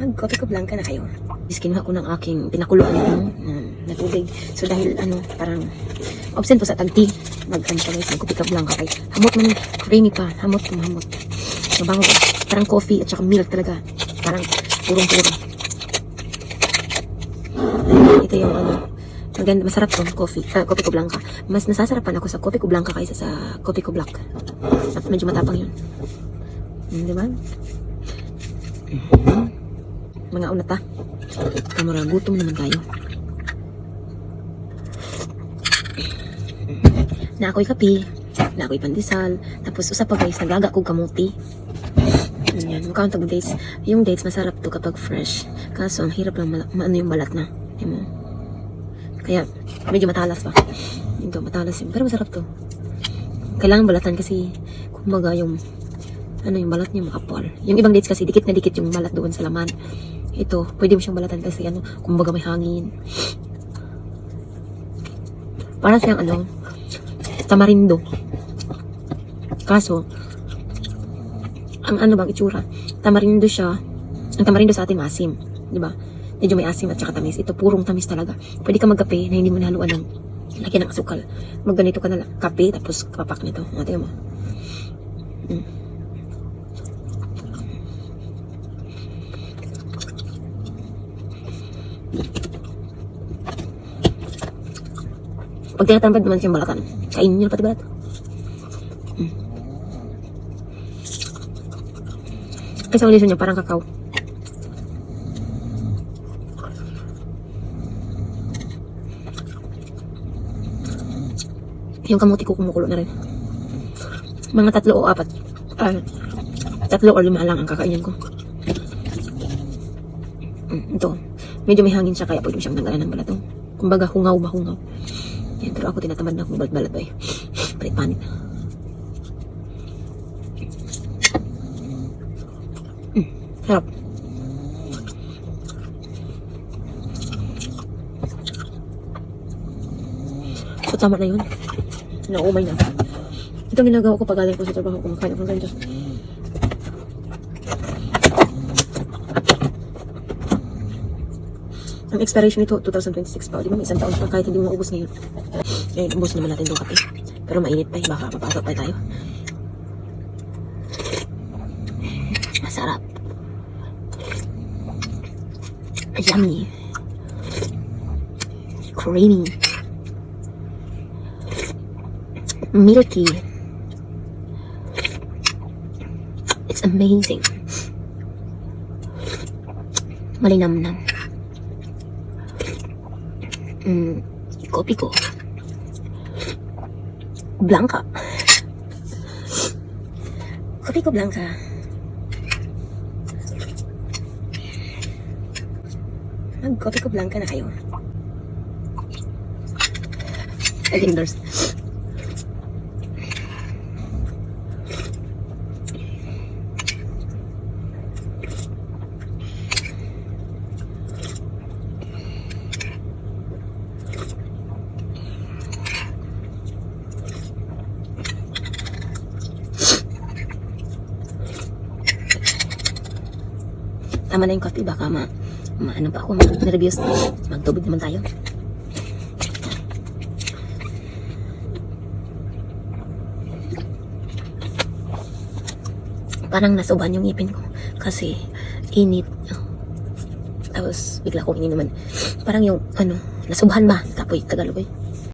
Mag-coffee ko blanca na kayo. Is kinuha ko ng aking pinakuluan ano, na, na tubig. So dahil ano, parang absent po sa tagti. Mag ano ka guys, mag-coffee ka blanca kay hamot man creamy pa. Hamot ko hamot. Mabango pa. Parang coffee at saka milk talaga. Parang purong-purong. Ito yung ano, maganda, masarap to, coffee, ah, coffee ko blanca. Mas nasasarapan ako sa coffee ko blanca kaysa sa coffee ko black. At medyo matapang yun. Hmm, di ba? Mhm. Mga unata. Kamara, gutom naman tayo. Na ako'y kape, na ako'y pandesal, tapos usa pa guys, nagaga kog kamuti. Yan, mukhang tag dates. Yung dates masarap to kapag fresh. Kaso ang hirap lang maano yung balat na. Di mo? Kaya medyo matalas pa. Ito, matalas yun. Pero masarap to. Kailangan balatan kasi kumbaga yung ano yung balat niya makapal. Yung ibang dates kasi dikit na dikit yung balat doon sa laman. Ito, pwede mo siyang balatan kasi ano, kumbaga may hangin. Para siyang ano, tamarindo. Kaso, ang ano bang itsura? Tamarindo siya. Ang tamarindo sa atin maasim, di ba? Medyo may asim at saka tamis. Ito purong tamis talaga. Pwede ka magkape na hindi mo nahaluan ng laki ng asukal. Magganito ka na lang. Kape tapos kapak nito. O, mo. Mm. Pag tinatambad naman siyang balatan, kainin niyo na pati balat. Mm. Kasi ang liso niya parang kakao. Yung kamuti ko kumukulo na rin. Mga tatlo o apat. Ah, tatlo o lima lang ang kakainin ko. Mm, ito. Medyo may hangin siya kaya pwede siyang tanggalan ng balat. oh. Kumbaga hungaw ba hungaw. Yan, pero ako tinatamad na akong balat-balat ba eh. Palit panit. Mm, sarap. So, tama na yun. Naumay na. Ito ginagawa ko pag galing ko sa trabaho. Kumakain ako ng ganito. Ang expiration nito, 2026 pa. Di ba may isang taon pa kahit hindi mo maubos ngayon. Eh, ubos naman natin itong kape. Pero mainit pa eh. Baka mapasok pa tayo. Masarap. Yummy. Creamy. Milky. It's amazing. Malinamnam. Mm, kopi ko. Blanca. Kopi ko blanca. Mag-kopi ko blanca na kayo. Endorse. Tama na yung coffee, baka ma, ma ano pa ako, ma-reviews. Magtubig naman tayo. Parang nasuban yung ngipin ko. Kasi, init. Tapos, bigla ko ininuman. Parang yung, ano, nasubahan ba? Kapoy, Tagalog eh.